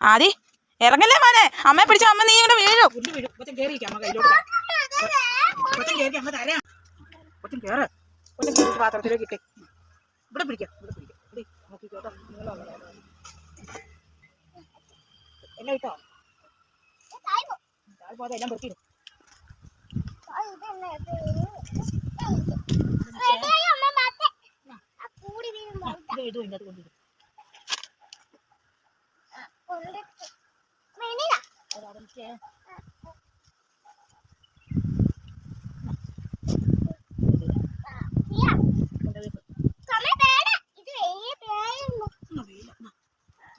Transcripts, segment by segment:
ആദി ഇറങ്ങല്ലേ മോനെ? അമ്മ പിടിച്ച അമ്മ നീ ഇങ്ങോട്ട് വീഴും. പാത്രത്തിലേക്ക് ഇട്ടേ. ഇവിടെ പിടിക്കാം ഇവിടെ പിടിക്കാം. എല്ലാം ഇട്ടോ? എല്ലാം പൊട്ടിയിടും ഇത് അത് കൊണ്ടിടും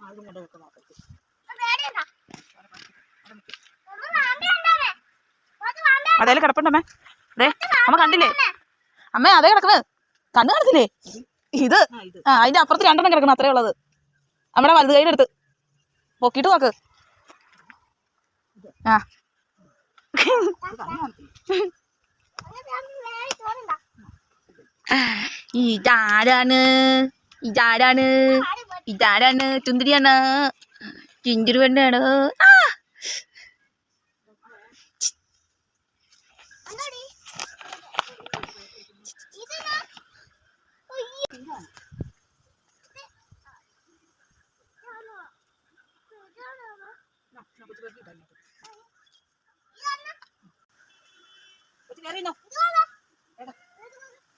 ആദ്യം കൊണ്ടുപോയി വെക്ക്. അതേലും കിടപ്പുണ്ടമ്മേ. ദേ അമ്മ കണ്ടില്ലേ? അമ്മേ അതേ കിടക്കുന്നത് കണ്ണു കാണത്തില്ലേ? ഇത്? ആ, അതിന്റെ അപ്പുറത്ത് രണ്ടെണ്ണം കിടക്കണം അത്രേ ഉള്ളത്. നമ്മുടെ വലുത് കൈയുടെ അടുത്ത്. പൊക്കിയിട്ട് നോക്ക്. ആ. ഇതാരാണ്? ഇതാരാണ്? ഇതാരാണ്? ചുന്തിരിയാണ് ചിഞ്ചുരു വേണ്ടാണ് ആ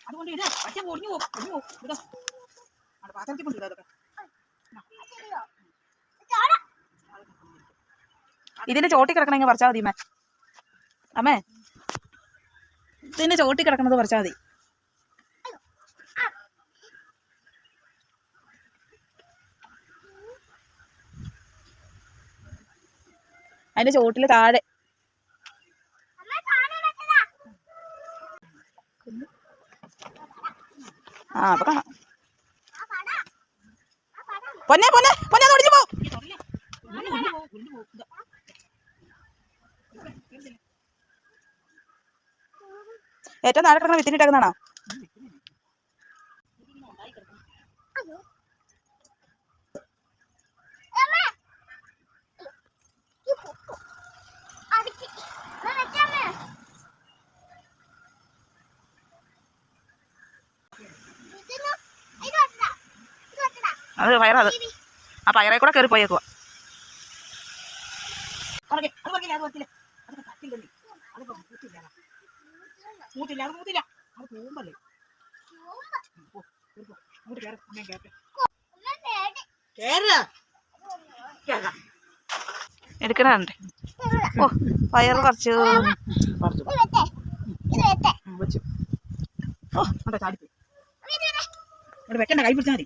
അതുകൊണ്ട് ഇടാ. പച്ച ഇതിന്റെ ചോട്ടി കിടക്കണമെങ്കിൽ പറിച്ചാൽ മതി അമ്മേ. അമ്മേ. ഇതിന്റെ ചോട്ടി കിടക്കണത് പറിച്ചാൽ മതി. അതിന്റെ ചോട്ടിൽ താഴെ. ആ അപ്പൊ കാണാം. പൊന്നെ പൊന്നെ പൊന്നെ അത് പോ. ഏറ്റവും താഴെ കിടക്കുന്ന വിത്തിനിട്ടേക്കുന്നതാണോ അത് പയറത് ആ പയറെ കൂടെ കയറി പോയേക്കുവാ പറക്കെ, അത് പറക്കില്ല, അത് പറക്കില്ല. അതൊക്കെ കട്ടില്ലല്ലേ. അതിപ്പോ മൂത്തില്ല. മൂത്തില്ല, അത് മൂത്തില്ല. അത് കൂമ്പല്ലേ. പോ, കേറി പോ. വയറത് ആ പയറെ കൂടെ കയറി പോയേക്കുക എടുക്കണുണ്ട്. ഓ പയർ കുറച്ച്. ഓ, അവിടെ ചാടിപ്പോയി. അവിടെ വെക്കണ്ട കൈ പിടിച്ചാൽ മതി.